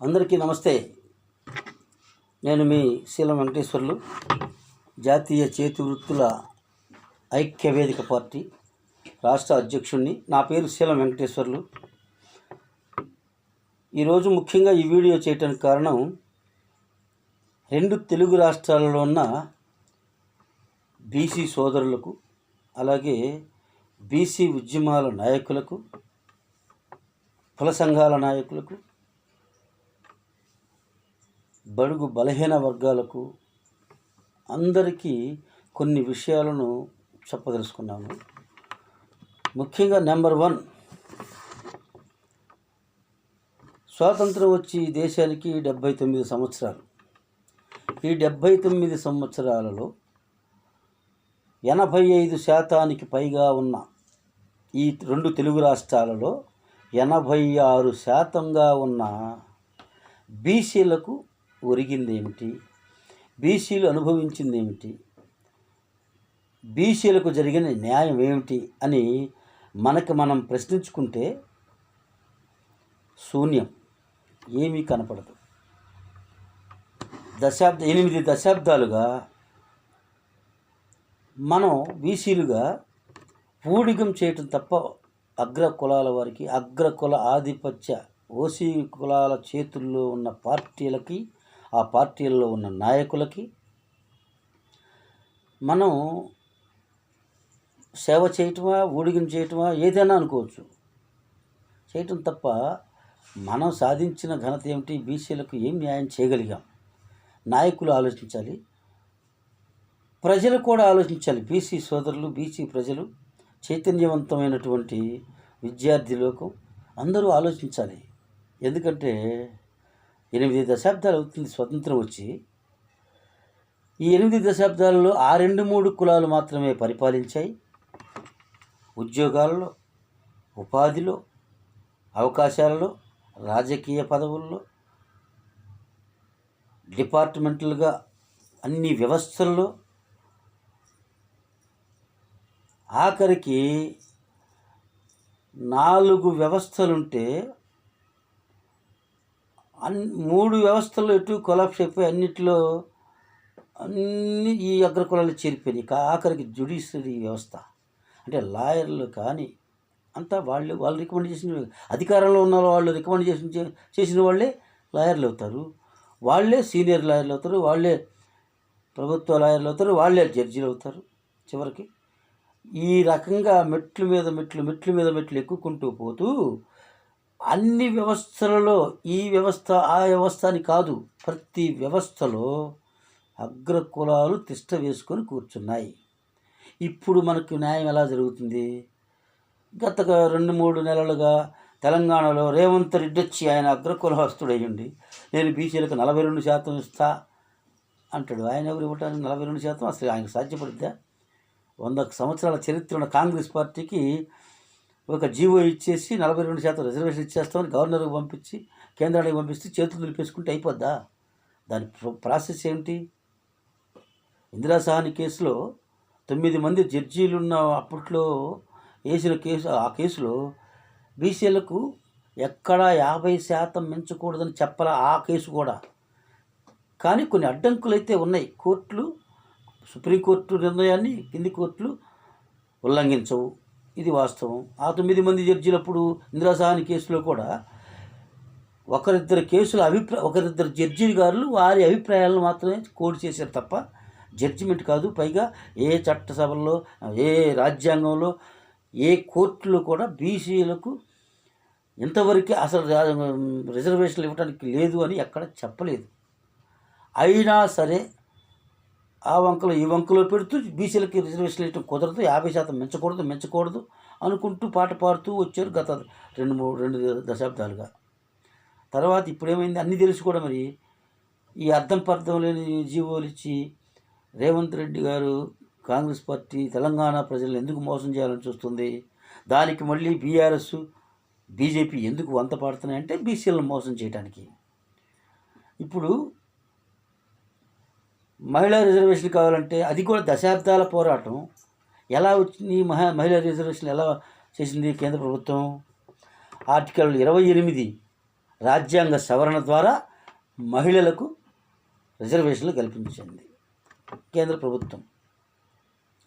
అందరికీ నమస్తే. నేను మీ శీలం వెంకటేశ్వర్లు జాతీయ చేతి వృత్తుల ఐక్య వేదిక పార్టీ రాష్ట్ర అధ్యక్షుడిని నా పేరు శీలం వెంకటేశ్వర్లు. ఈరోజు ముఖ్యంగా ఈ వీడియో చేయటానికి కారణం రెండు తెలుగు రాష్ట్రాలలో ఉన్న బీసీ సోదరులకు అలాగే బీసీ ఉద్యమాల నాయకులకు కుల సంఘాల నాయకులకు బడుగు బలహీన వర్గాలకు అందరికీ కొన్ని విషయాలను చెప్పదలుచుకున్నాను. ముఖ్యంగా నెంబర్ వన్ స్వాతంత్రం వచ్చి దేశానికి డెబ్భై తొమ్మిది సంవత్సరాలు. ఈ డెబ్భై తొమ్మిది సంవత్సరాలలో ఎనభై ఐదు శాతానికి పైగా ఉన్న ఈ రెండు తెలుగు రాష్ట్రాలలో ఎనభై ఆరు శాతంగా ఉన్న బీసీలకు ఒరిగింది ఏమిటి బీసీలు అనుభవించింది ఏమిటి బీసీలకు జరిగిన న్యాయం ఏమిటి అని మనకు మనం ప్రశ్నించుకుంటే శూన్యం. ఏమీ కనపడదు. దశాబ్ద ఎనిమిది దశాబ్దాలుగా మనం బీసీలుగా పూడిగం చేయటం తప్ప అగ్ర కులాల వారికి అగ్ర కుల ఆధిపత్య ఓసీ కులాల చేతుల్లో ఉన్న పార్టీలకి ఆ పార్టీల్లో ఉన్న నాయకులకి మనం సేవ చేయటమా ఊడిగం చేయటమా ఏదైనా అనుకోవచ్చు. చేయటం తప్ప మనం సాధించిన ఘనత ఏమిటి బీసీలకు ఏం న్యాయం చేయగలిగాం? నాయకులు ఆలోచించాలి ప్రజలు కూడా ఆలోచించాలి. బీసీ సోదరులు బీసీ ప్రజలు చైతన్యవంతమైనటువంటి విద్యార్థి లోకం అందరూ ఆలోచించాలి. ఎందుకంటే ఎనిమిది దశాబ్దాలు అవుతుంది స్వతంత్రం వచ్చి. ఈ ఎనిమిది దశాబ్దాలలో ఆ రెండు మూడు కులాలు మాత్రమే పరిపాలించాయి. ఉద్యోగాల్లో ఉపాధిలో అవకాశాలలో రాజకీయ పదవుల్లో డిపార్ట్మెంటల్గా అన్ని వ్యవస్థల్లో ఆఖరికి నాలుగు వ్యవస్థలుంటే అన్ మూడు వ్యవస్థలు ఎటు కొలాప్స్ అయిపోయి అన్నిటిలో అన్ని ఈ అగ్రకులాలు చేరిపోయినాయి. ఆఖరికి జ్యుడిషియరీ వ్యవస్థ. అంటే లాయర్లు కానీ అంతా వాళ్ళు వాళ్ళు రికమెండ్ చేసిన అధికారంలో ఉన్న వాళ్ళు రికమెండ్ చేసిన చేసిన వాళ్ళే లాయర్లు అవుతారు. వాళ్ళే సీనియర్ లాయర్లు అవుతారు. వాళ్ళే ప్రభుత్వ లాయర్లు అవుతారు. వాళ్ళే జడ్జీలు అవుతారు చివరికి. ఈ రకంగా మెట్ల మీద మెట్లు మెట్ల మీద మెట్లు ఎక్కుకుంటూ పోతూ అన్ని వ్యవస్థలలో ఈ వ్యవస్థ ఆ వ్యవస్థ అని కాదు ప్రతి వ్యవస్థలో అగ్ర కులాలు తిష్ట వేసుకొని కూర్చున్నాయి. ఇప్పుడు మనకు న్యాయం ఎలా జరుగుతుంది? గత రెండు మూడు నెలలుగా తెలంగాణలో రేవంత్ రెడ్డి వచ్చి ఆయన అగ్రకులహస్తుడయ్యండి నేను బీసీలకు నలభై రెండు శాతం ఇస్తా అంటాడు. ఆయన ఎవరు ఇవ్వటానికి నలభై రెండు శాతం అసలు ఆయనకు సాధ్యపడిద్దా? వంద సంవత్సరాల చరిత్ర ఉన్న కాంగ్రెస్ పార్టీకి ఒక జీవో ఇచ్చేసి నలభై రెండు శాతం రిజర్వేషన్ ఇచ్చేస్తామని గవర్నర్కి పంపించి కేంద్రానికి పంపిస్తే చేతులు నిలిపేసుకుంటే అయిపోద్దా? దాని ప్రాసెస్ ఏంటి ఇందిరా సహాని కేసులో తొమ్మిది మంది జడ్జీలున్న అప్పట్లో వేసిన కేసు ఆ కేసులో బీసీలకు ఎక్కడా యాభై శాతం మించకూడదని చెప్పాల ఆ కేసు కూడా. కానీ కొన్ని అడ్డంకులు అయితే ఉన్నాయి. కోర్టులు సుప్రీంకోర్టు నిర్ణయాన్ని కింది కోర్టులు ఉల్లంఘించవు. ఇది వాస్తవం. ఆ తొమ్మిది మంది జడ్జీలప్పుడు ఇందిరాసాని కేసులో కూడా ఒకరిద్దరు కేసుల అభిప్రాయ ఒకరిద్దరు జడ్జి గారు వారి అభిప్రాయాలను మాత్రమే కోడ్ చేశారు తప్ప జడ్జిమెంట్ కాదు. పైగా ఏ చట్టసభల్లో ఏ రాజ్యాంగంలో ఏ కోర్టులో కూడా బీసీలకు ఇంతవరకు అసలు రిజర్వేషన్లు ఇవ్వడానికి లేదు అని ఎక్కడ చెప్పలేదు. అయినా సరే ఆ వంకలు ఈ వంకలో పెడుతూ బీసీలకి రిజర్వేషన్లు ఇవ్వడం కుదరదు యాభై శాతం మించకూడదు మించకూడదు అనుకుంటూ పాట పాడుతూ వచ్చారు గత రెండు మూడు రెండు దశాబ్దాలుగా. తర్వాత ఇప్పుడేమైంది? అన్నీ తెలిసి కూడా మరి. ఈ అర్థం పర్థం లేని జీవోలు ఇచ్చి రేవంత్ రెడ్డి గారు కాంగ్రెస్ పార్టీ తెలంగాణ ప్రజలను ఎందుకు మోసం చేయాలని చూస్తుంది? దానికి మళ్ళీ బీఆర్ఎస్ బీజేపీ ఎందుకు వంత పాడుతున్నాయంటే బీసీలను మోసం చేయడానికి ఇప్పుడు మహిళా రిజర్వేషన్ కావాలంటే అది కూడా దశాబ్దాల పోరాటం. ఎలా వచ్చింది మహా మహిళా రిజర్వేషన్ ఎలా చేసింది కేంద్ర ప్రభుత్వం? ఆర్టికల్ ఇరవై ఎనిమిది రాజ్యాంగ సవరణ ద్వారా మహిళలకు రిజర్వేషన్లు కల్పించింది కేంద్ర ప్రభుత్వం.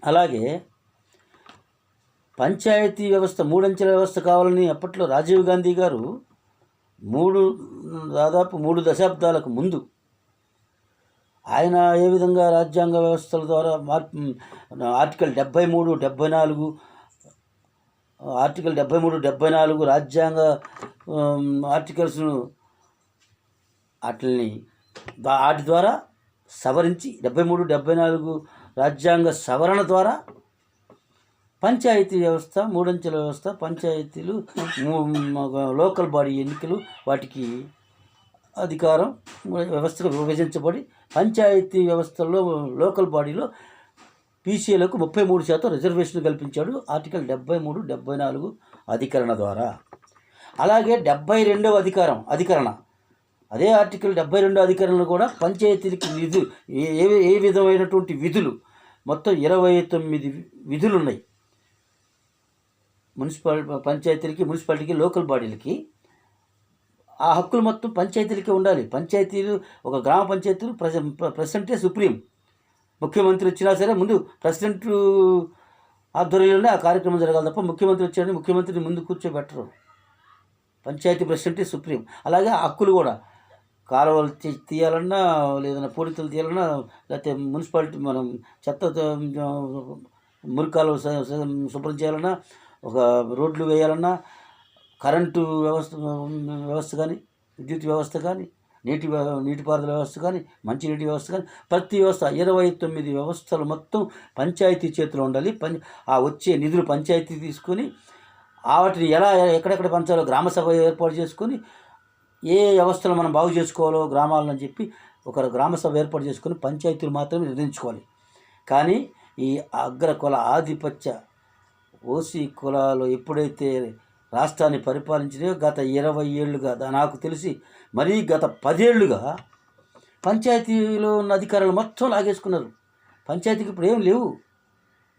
అలాగే పంచాయతీ వ్యవస్థ మూడంచెల వ్యవస్థ కావాలని అప్పట్లో రాజీవ్ గాంధీ గారు మూడు దాదాపు మూడు దశాబ్దాలకు ముందు ఆయన ఏ విధంగా రాజ్యాంగ వ్యవస్థల ద్వారా మార్పు ఆర్టికల్ డెబ్బై మూడు డెబ్బై నాలుగు ఆర్టికల్ డెబ్బై మూడు డెబ్బై నాలుగు రాజ్యాంగ ఆర్టికల్స్ను వాటిని వాటి ద్వారా సవరించి డెబ్బై మూడు డెబ్బై నాలుగు రాజ్యాంగ సవరణ ద్వారా పంచాయతీ వ్యవస్థ మూడంచెల వ్యవస్థ పంచాయతీలు లోకల్ బాడీ ఎన్నికలు వాటికి అధికారం వ్యవస్థగా విభజించబడి పంచాయతీ వ్యవస్థలో లోకల్ బాడీలో పీసీలకు ముప్పై మూడు శాతం రిజర్వేషన్ కల్పించాడు ఆర్టికల్ డెబ్బై మూడు డెబ్బై నాలుగు అధికరణ ద్వారా. అలాగే డెబ్బై రెండవ అధికారం అధికరణ. అదే ఆర్టికల్ డెబ్బై రెండో అధికరణలు కూడా పంచాయతీలకి విధు ఏ ఏ- ఏ విధమైనటువంటి విధులు? మొత్తం ఇరవై తొమ్మిది విధులు ఉన్నాయి మున్సిపాలిటీ పంచాయతీలకి మున్సిపాలిటీకి లోకల్ బాడీలకి. ఆ హక్కులు మొత్తం పంచాయతీలకే ఉండాలి. పంచాయతీలు ఒక గ్రామ పంచాయతీలు ప్రెస ప్రెసిడెంటే సుప్రీం. ముఖ్యమంత్రి వచ్చినా సరే ముందు ప్రెసిడెంట్ ఆధ్వర్యంలోనే ఆ కార్యక్రమం జరగాలి తప్ప ముఖ్యమంత్రి వచ్చాడని ముఖ్యమంత్రిని ముందు కూర్చోబెట్టరు. పంచాయతీ ప్రెసిడెంటే సుప్రీం. అలాగే ఆ హక్కులు కూడా కాలువలు తీ- తీయాలన్నా లేదన్నా పూడితలు తీయాలన్నా లేకపోతే మున్సిపాలిటీ మనం చెత్త మురికాలు శుభ్రం చేయాలన్నా ఒక రోడ్లు వేయాలన్నా కరెంటు వ్యవస్థ వ్యవస్థ కానీ విద్యుత్ వ్యవస్థ కానీ నీటి నీటిపారుదల వ్యవస్థ కానీ మంచినీటి వ్యవస్థ కానీ ప్రతి వ్యవస్థ ఇరవై తొమ్మిది వ్యవస్థలు మొత్తం పంచాయతీ చేతిలో ఉండాలి. పం ఆ వచ్చే నిధులు పంచాయతీ తీసుకొని ఆ వాటిని ఎలా ఎక్కడెక్కడ పంచాలో గ్రామ సభ ఏర్పాటు చేసుకొని ఏ వ్యవస్థలు మనం బాగు చేసుకోవాలో గ్రామాలను చెప్పి ఒక గ్రామ సభ ఏర్పాటు చేసుకొని పంచాయతీలు మాత్రమే నిర్ణయించుకోవాలి. కానీ ఈ అగ్ర కుల ఆధిపత్య ఓసీ కులాలు ఎప్పుడైతే రాష్ట్రాన్ని పరిపాలించినవి గత ఇరవై ఏళ్ళుగా నాకు తెలిసి మరీ గత పదేళ్ళుగా పంచాయతీలో ఉన్న అధికారులు మొత్తం లాగేసుకున్నారు. పంచాయతీకి ఇప్పుడు ఏం లేవు.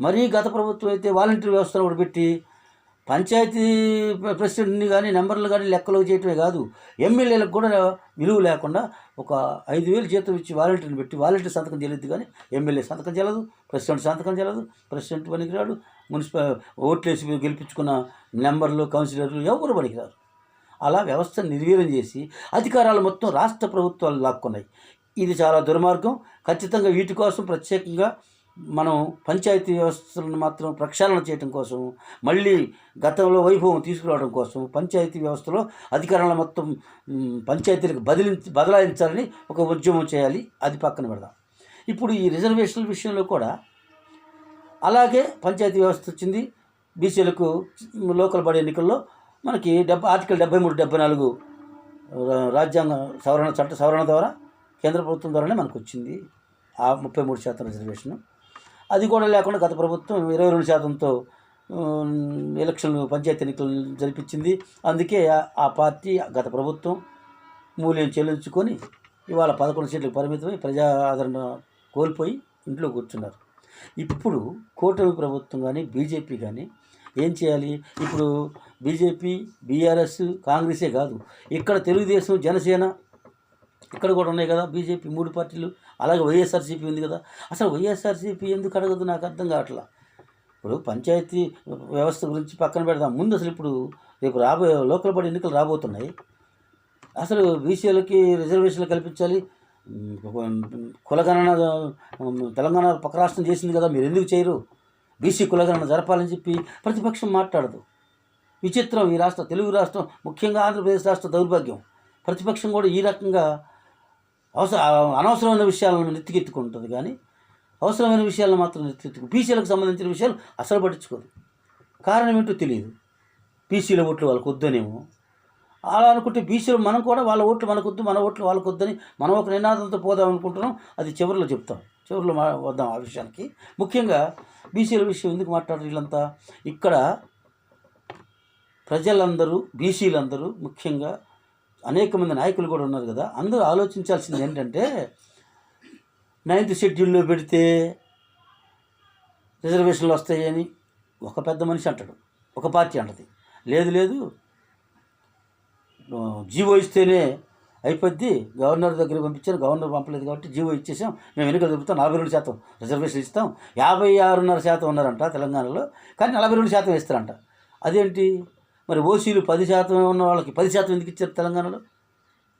మరీ గత ప్రభుత్వం అయితే వాలంటీర్ వ్యవస్థను ఒకటి పెట్టి పంచాయతీ ప్రెసిడెంట్ని కానీ నెంబర్లు కానీ లెక్కలు చేయటమే కాదు ఎమ్మెల్యేలకు కూడా విలువ లేకుండా ఒక ఐదు వేలు జీతం ఇచ్చి వాలంటీర్ని పెట్టి వాలంటీర్ సంతకం చేయలేదు కానీ ఎమ్మెల్యే సంతకం చేయలేదు ప్రెసిడెంట్ సంతకం చేయలేదు ప్రెసిడెంట్ పనికిరాడు మున్సిపల్ ఓట్లేసి గెలిపించుకున్న నెంబర్లు కౌన్సిలర్లు ఎవరు పనికిరారు అలా వ్యవస్థను నిర్వీర్యం చేసి అధికారాలు మొత్తం రాష్ట్ర ప్రభుత్వాలు లాక్కున్నాయి. ఇది చాలా దుర్మార్గం. ఖచ్చితంగా వీటి కోసం ప్రత్యేకంగా మనం పంచాయతీ వ్యవస్థలను మాత్రం ప్రక్షాళన చేయడం కోసం మళ్ళీ గతంలో వైభవం తీసుకురావడం కోసం పంచాయతీ వ్యవస్థలో అధికారాలను మొత్తం పంచాయతీలకు బదిలించి బదలాయించాలని ఒక ఉద్యమం చేయాలి. అది పక్కన పెడదాం. ఇప్పుడు ఈ రిజర్వేషన్ల విషయంలో కూడా అలాగే పంచాయతీ వ్యవస్థ వచ్చింది. బీసీలకు లోకల్ బాడీ ఎన్నికల్లో మనకి డెబ్బై ఆర్టికల్ డెబ్బై మూడు డెబ్బై నాలుగు రా- రాజ్యాంగ సవరణ చట్ట సవరణ ద్వారా కేంద్ర ప్రభుత్వం ద్వారానే మనకు వచ్చింది. ఆ ముప్పై మూడు శాతం రిజర్వేషన్. అది కూడా లేకుండా గత ప్రభుత్వం ఇరవై రెండు శాతంతో ఎలక్షన్లు పంచాయతీ ఎన్నికలు జరిపించింది. అందుకే ఆ- ఆ పార్టీ గత ప్రభుత్వం మూల్యం చెల్లించుకొని ఇవాళ పదకొండు సీట్లకు పరిమితమై ప్రజా ఆదరణ కోల్పోయి ఇంట్లో కూర్చున్నారు. ఇప్పుడు కూటమి ప్రభుత్వం కానీ బీజేపీ కానీ ఏం చేయాలి? ఇప్పుడు బీజేపీ బీఆర్ఎస్ కాంగ్రెసే కాదు. ఇక్కడ తెలుగుదేశం జనసేన ఇక్కడ కూడా ఉన్నాయి కదా బీజేపీ మూడు పార్టీలు. అలాగే వైఎస్ఆర్సీపీ ఉంది కదా. అసలు వైఎస్ఆర్సీపీ ఎందుకు అడగదు? నాకు అర్థం కావట్లా. ఇప్పుడు పంచాయతీ వ్యవస్థ గురించి పక్కన పెడదాం. ముందు అసలు ఇప్పుడు రేపు రాబోయే లోకల్ బడి ఎన్నికలు రాబోతున్నాయి. అసలు బీసీలకి రిజర్వేషన్లు కల్పించాలి. కులగణన తెలంగాణ పక్క రాష్ట్రం చేసింది కదా మీరు ఎందుకు చేయరు? బీసీ కులగణన జరపాలని చెప్పి ప్రతిపక్షం మాట్లాడదు. విచిత్రం ఈ రాష్ట్రం తెలుగు రాష్ట్రం ముఖ్యంగా ఆంధ్రప్రదేశ్ రాష్ట్ర దౌర్భాగ్యం. ప్రతిపక్షం కూడా ఈ రకంగా అవసర అనవసరమైన విషయాలను నెత్తికెత్తుకుంటుంది కానీ అవసరమైన విషయాలను మాత్రం నెత్తికెత్తుకు బీసీలకు సంబంధించిన విషయాలు అసలు పట్టించుకోదు. కారణం ఏంటో తెలియదు. బీసీల ఓట్లు వాళ్ళకు వద్దనేమో. అలా అనుకుంటే బీసీలు మనం కూడా వాళ్ళ ఓట్లు మనకొద్దు మన ఓట్లు వాళ్ళకొద్దని మనం ఒక నినాదంతో పోదాం అనుకుంటున్నాం. అది చివరిలో చెప్తాం. చివరిలో వద్దాం ఆ విషయానికి. ముఖ్యంగా బీసీల విషయం ఎందుకు మాట్లాడారు వీళ్ళంతా? ఇక్కడ ప్రజలందరూ బీసీలందరూ ముఖ్యంగా అనేక మంది నాయకులు కూడా ఉన్నారు కదా అందరూ ఆలోచించాల్సింది ఏంటంటే నైన్త్ షెడ్యూల్లో పెడితే రిజర్వేషన్లు వస్తాయని ఒక పెద్ద మనిషి అంటాడు. ఒక పార్టీ అంటది. లేదు లేదు జీవో ఇస్తేనే అయిపోద్ది. గవర్నర్ దగ్గర పంపించారు. గవర్నర్ పంపలేదు కాబట్టి జీవో ఇచ్చేసాం. మేము ఎన్నికలు జరుపుతాం నలభై రెండు శాతం రిజర్వేషన్ ఇస్తాం. యాభై ఆరున్నర శాతం ఉన్నారంట తెలంగాణలో. కానీ నలభై రెండు శాతం ఇస్తారంట అదేంటి? మరి ఓసీలు పది శాతం ఉన్న వాళ్ళకి పది శాతం ఎందుకు ఇచ్చారు తెలంగాణలో?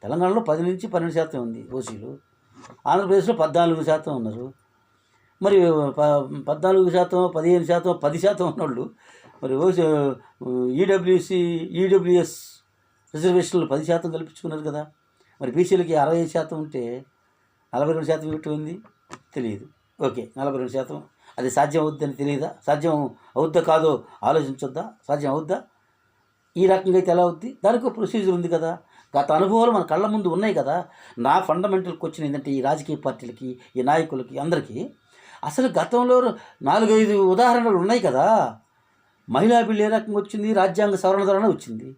తెలంగాణలో పది నుంచి పన్నెండు శాతం ఉంది ఓసీలు. ఆంధ్రప్రదేశ్లో పద్నాలుగు శాతం ఉన్నారు. మరి ప- పద్నాలుగు శాతం పదిహేను శాతం పది శాతం ఉన్నోళ్ళు. మరి ఓసీ ఈడబ్ల్యూసి ఈడబ్ల్యూఎస్ రిజర్వేషన్లు పది శాతం కల్పించుకున్నారు కదా. మరి బీసీలకి అరవై శాతం ఉంటే నలభై రెండు శాతం ఎటు ఉంది? తెలియదు. ఓకే నలభై రెండు శాతం. అది సాధ్యం అవుద్దని తెలియదా? సాధ్యం అవుద్దా కాదో ఆలోచించొద్దా? సాధ్యం అవుద్దా? ఈ రకంగా అయితే ఎలా అవుద్ది? దానికి ఒక ప్రొసీజర్ ఉంది కదా. గత అనుభవాలు మన కళ్ళ ముందు ఉన్నాయి కదా. నా ఫండమెంటల్ క్వశ్చన్ ఏంటంటే ఈ రాజకీయ పార్టీలకి ఈ నాయకులకి అందరికీ అసలు గతంలో నాలుగైదు ఉదాహరణలు ఉన్నాయి కదా. మహిళా బిల్లు ఏ రకంగా వచ్చింది? రాజ్యాంగ సవరణ ద్వారానే వచ్చింది.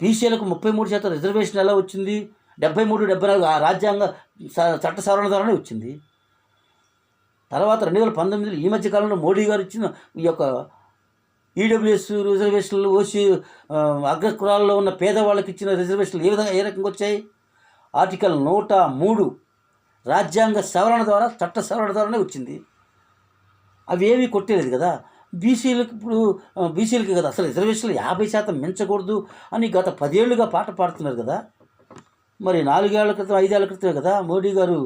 బీసీలకు ముప్పై మూడు శాతం రిజర్వేషన్ ఎలా వచ్చింది? డెబ్బై మూడు డెబ్బై నాలుగు ఆ రాజ్యాంగ స- చట్ట సవరణ ద్వారానే వచ్చింది. తర్వాత రెండు వేల పంతొమ్మిదిలో ఈ మధ్య కాలంలో మోడీ గారు ఇచ్చిన ఈ యొక్క ఈడబ్ల్యూఎస్ రిజర్వేషన్లు ఓసీ ఆ, అగ్రకులాల్లో ఉన్న పేదవాళ్ళకి ఇచ్చిన రిజర్వేషన్లు ఏ విధంగా ఏ రకంగా వచ్చాయి? ఆర్టికల్ నూట మూడు రాజ్యాంగ సవరణ ద్వారా చట్ట సవరణ ద్వారానే వచ్చింది. అవి ఏమీ కొట్టేలేదు కదా? బీసీలకు ఇప్పుడు బీసీలకి కదా అసలు రిజర్వేషన్లు యాభై శాతం మించకూడదు అని గత పదేళ్ళుగా పాట పాడుతున్నారు కదా. మరి నాలుగేళ్ళ క్రితం ఐదేళ్ళ క్రితమే కదా మోడీ గారు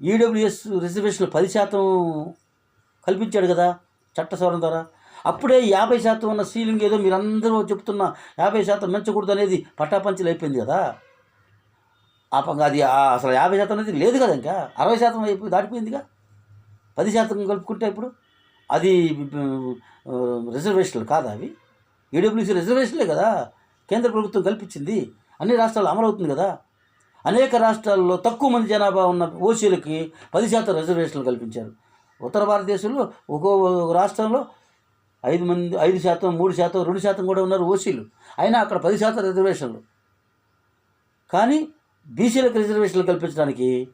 ఈడబ్ల్యూఎస్ రిజర్వేషన్లు పది శాతం కల్పించాడు కదా చట్ట సవరణ ద్వారా. అప్పుడే యాభై శాతం ఉన్న సీలింగ్ ఏదో మీరందరూ చెప్తున్న యాభై శాతం మించకూడదు అనేది పట్టాపంచలు అయిపోయింది కదా. ఆ అది అసలు యాభై శాతం అనేది లేదు కదా ఇంకా. అరవై శాతం అయిపోయి దాటిపోయిందిగా. పది శాతం కలుపుకుంటే ఇప్పుడు అది రిజర్వేషన్లు కాదా అవి? ఈడబ్ల్యూసీ రిజర్వేషన్లే కదా. కేంద్ర ప్రభుత్వం కల్పించింది. అన్ని రాష్ట్రాలు అమలవుతుంది కదా. అనేక రాష్ట్రాల్లో తక్కువ మంది జనాభా ఉన్న ఓసీలకి పది శాతం రిజర్వేషన్లు కల్పించారు. ఉత్తర భారతదేశంలో ఒక్కో రాష్ట్రంలో ఐదు మంది ఐదు శాతం మూడు శాతం రెండు శాతం కూడా ఉన్నారు ఓసీలు. అయినా అక్కడ పది శాతం రిజర్వేషన్లు కానీ బీసీలకు రిజర్వేషన్లు కల్పించడానికి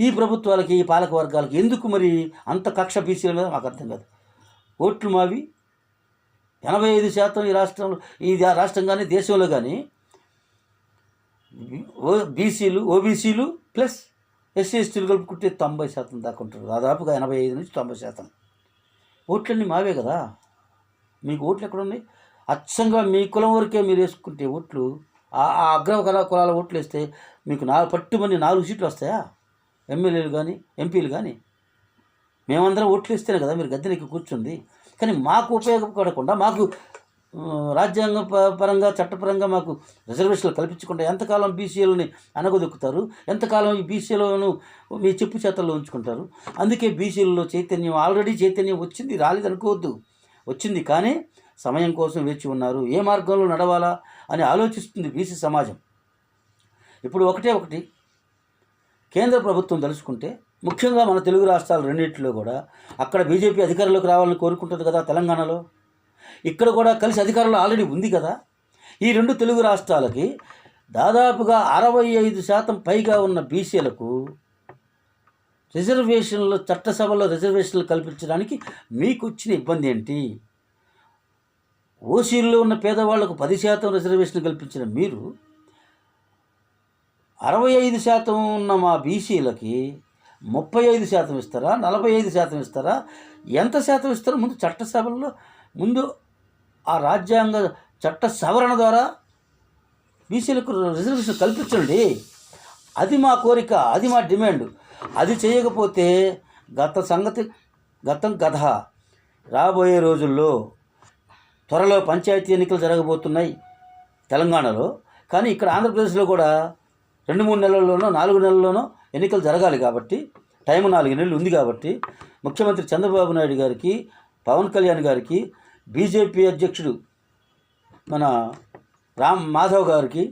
ఈ ప్రభుత్వాలకి ఈ పాలక వర్గాలకి ఎందుకు మరి అంత కక్ష బీసీల మీద మాకు అర్థం కాదు. ఓట్లు మావి. ఎనభై ఐదు శాతం ఈ రాష్ట్రంలో ఈ రాష్ట్రం కానీ దేశంలో కానీ ఓ బీసీలు ఓబీసీలు ప్లస్ ఎస్సీ ఎస్టీలు కలుపుకుంటే తొంభై శాతం దాకా ఉంటారు. దాదాపుగా ఎనభై ఐదు నుంచి తొంభై శాతం. ఓట్లన్నీ మావే కదా. మీకు ఓట్లు ఎక్కడ ఉన్నాయి? అచ్చంగా మీ కులం వరకే మీరు వేసుకుంటే ఓట్లు ఆ ఆ అగ్ర కుల కులాల ఓట్లు వేస్తే మీకు నాలుగు పట్టుమని నాలుగు సీట్లు వస్తాయా? ఎమ్మెల్యేలు కానీ ఎంపీలు కానీ మేమందరం ఓట్లు ఇస్తేనే కదా మీరు గద్దెనెక్కి కూర్చుంది. కానీ మాకు ఉపయోగపడకుండా మాకు రాజ్యాంగ ప- పరంగా చట్టపరంగా మాకు రిజర్వేషన్లు కల్పించకుండా ఎంతకాలం బీసీలని అనగదొక్కుతారు? ఎంతకాలం ఈ బీసీలను మీ చెప్పు చేతల్లో ఉంచుకుంటారు? అందుకే బీసీలలో చైతన్యం ఆల్రెడీ చైతన్యం వచ్చింది రాలేదనుకోవద్దు వచ్చింది కానీ సమయం కోసం వేచి ఉన్నారు. ఏ మార్గంలో నడవాలా అని ఆలోచిస్తుంది బీసీ సమాజం. ఇప్పుడు ఒకటే ఒకటి కేంద్ర ప్రభుత్వం తలుచుకుంటే ముఖ్యంగా మన తెలుగు రాష్ట్రాలు రెండింటిలో కూడా అక్కడ బీజేపీ అధికారంలోకి రావాలని కోరుకుంటుంది కదా తెలంగాణలో? ఇక్కడ కూడా కలిసి అధికారంలో ఆల్రెడీ ఉంది కదా? ఈ రెండు తెలుగు రాష్ట్రాలకి దాదాపుగా అరవై ఐదు శాతం పైగా ఉన్న బీసీలకు రిజర్వేషన్లు చట్టసభలో రిజర్వేషన్లు కల్పించడానికి మీకు వచ్చిన ఇబ్బంది ఏంటి? ఓసీల్లో ఉన్న పేదవాళ్ళకు పది శాతం రిజర్వేషన్ కల్పించిన మీరు అరవై ఐదు శాతం ఉన్న మా బీసీలకి ముప్పై ఐదు శాతం ఇస్తారా? నలభై ఐదు శాతం ఇస్తారా? ఎంత శాతం ఇస్తారో ముందు చట్టసభల్లో ముందు ఆ రాజ్యాంగ చట్ట సవరణ ద్వారా బీసీలకు రిజర్వేషన్ కల్పించండి. అది మా కోరిక అది మా డిమాండ్. అది చేయకపోతే గత సంగతి గతం కథ. రాబోయే రోజుల్లో త్వరలో పంచాయతీ ఎన్నికలు జరగబోతున్నాయి తెలంగాణలో. కానీ ఇక్కడ ఆంధ్రప్రదేశ్లో కూడా రెండు మూడు నెలల్లోనో నాలుగు నెలల్లోనో ఎన్నికలు జరగాలి కాబట్టి టైం నాలుగు నెలలు ఉంది కాబట్టి ముఖ్యమంత్రి చంద్రబాబు నాయుడు గారికి పవన్ కళ్యాణ్ గారికి బీజేపీ అధ్యక్షుడు మన రామ్ మాధవ్ గారికి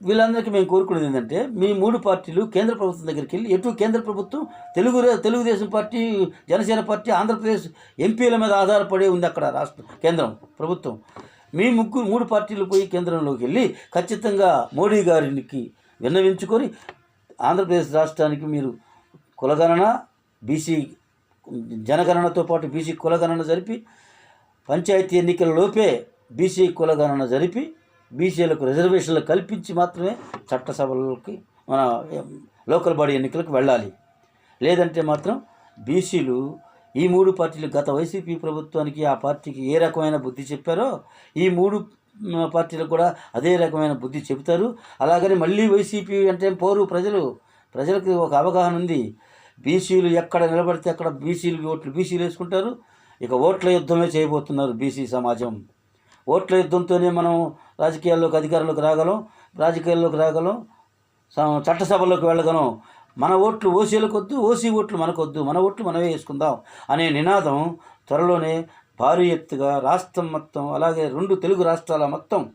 వీళ్ళందరికీ మేము కోరుకునేది ఏంటంటే మీ మూడు పార్టీలు కేంద్ర ప్రభుత్వం దగ్గరికి వెళ్ళి ఎటు కేంద్ర ప్రభుత్వం తెలుగు తెలుగుదేశం పార్టీ జనసేన పార్టీ ఆంధ్రప్రదేశ్ ఎంపీల మీద ఆధారపడి ఉంది అక్కడ రాష్ట్ర కేంద్రం ప్రభుత్వం. మీ ముగ్గురు మూడు పార్టీలు పోయి కేంద్రంలోకి వెళ్ళి ఖచ్చితంగా మోడీ గారికి విన్నవించుకొని ఆంధ్రప్రదేశ్ రాష్ట్రానికి మీరు కులగణన బీసీ జనగణనతో పాటు బీసీ కులగణన జరిపి పంచాయతీ ఎన్నికల లోపే బీసీ కులగణన జరిపి బీసీలకు రిజర్వేషన్లు కల్పించి మాత్రమే చట్టసభలకి మన లోకల్ బాడీ ఎన్నికలకు వెళ్ళాలి. లేదంటే మాత్రం బీసీలు ఈ మూడు పార్టీలు గత వైసీపీ ప్రభుత్వానికి ఆ పార్టీకి ఏ రకమైన బుద్ధి చెప్పారో ఈ మూడు పార్టీలకు కూడా అదే రకమైన బుద్ధి చెబుతారు. అలాగని మళ్ళీ వైసీపీ అంటే పోరు ప్రజలు. ప్రజలకు ఒక అవగాహన ఉంది. బీసీలు ఎక్కడ నిలబడితే అక్కడ బీసీలు ఓట్లు బీసీలు వేసుకుంటారు. ఇక ఓట్ల యుద్ధమే చేయబోతున్నారు బీసీ సమాజం. ఓట్ల యుద్ధంతోనే మనం రాజకీయాల్లోకి అధికారంలోకి రాగలం రాజకీయాల్లోకి రాగలం చట్టసభలోకి వెళ్ళగలం. మన ఓట్లు ఓసీలకు వద్దు ఓసీ ఓట్లు మనకొద్దు. మన ఓట్లు మనమే వేసుకుందాం అనే నినాదం త్వరలోనే భారీ ఎత్తుగా రాష్ట్రం మొత్తం అలాగే రెండు తెలుగు రాష్ట్రాల మొత్తం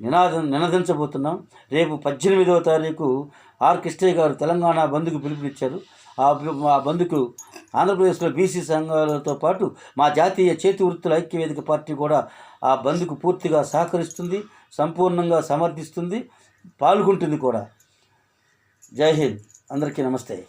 నినాదం నినదించబోతున్నాం. రేపు పద్దెనిమిదవ తారీఖు ఆర్ కృష్ణయ్య గారు తెలంగాణ బంద్కు పిలుపునిచ్చారు. ఆ బ- ఆ బంద్కు ఆంధ్రప్రదేశ్లో బీసీ సంఘాలతో పాటు మా జాతీయ చేతి వృత్తుల ఐక్యవేదిక పార్టీ కూడా ఆ బంద్కు పూర్తిగా సహకరిస్తుంది సంపూర్ణంగా సమర్థిస్తుంది పాల్గొంటుంది కూడా. జై హింద్. అందరికీ నమస్తే.